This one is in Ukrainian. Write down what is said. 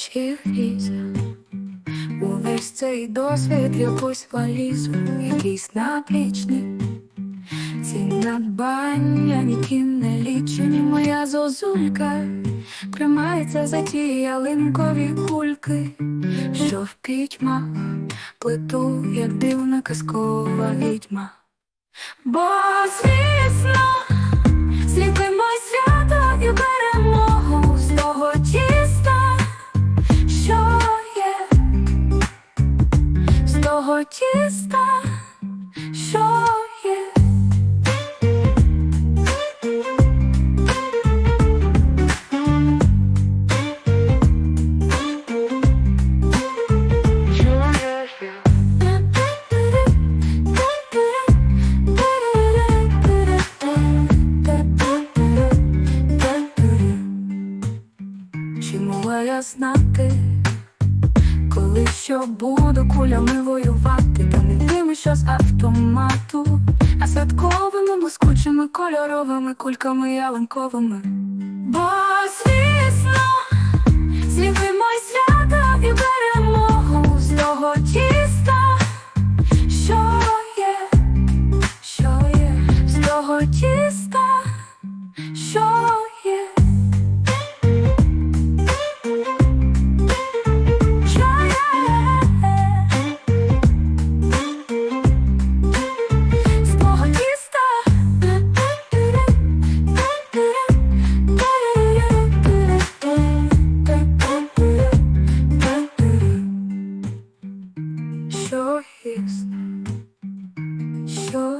і. Увесь цей досвід якусь валізу, якийсь наплічник. Ці надбання ніким не лічені, моя зозулька тримається за ті ялинкові кульки, що в пітьмах плету, як дивна казкова відьма. Бо, звісно, того тіста, що є. Чи знати, що буду кулями воювати, та не тими, що з автомату, а святковими блискучими кольоровими кульками ялинковими. Бо, звісно, зліпимо свято і перемогу з того тіста, що є, що є, з того тіста. your hiss, your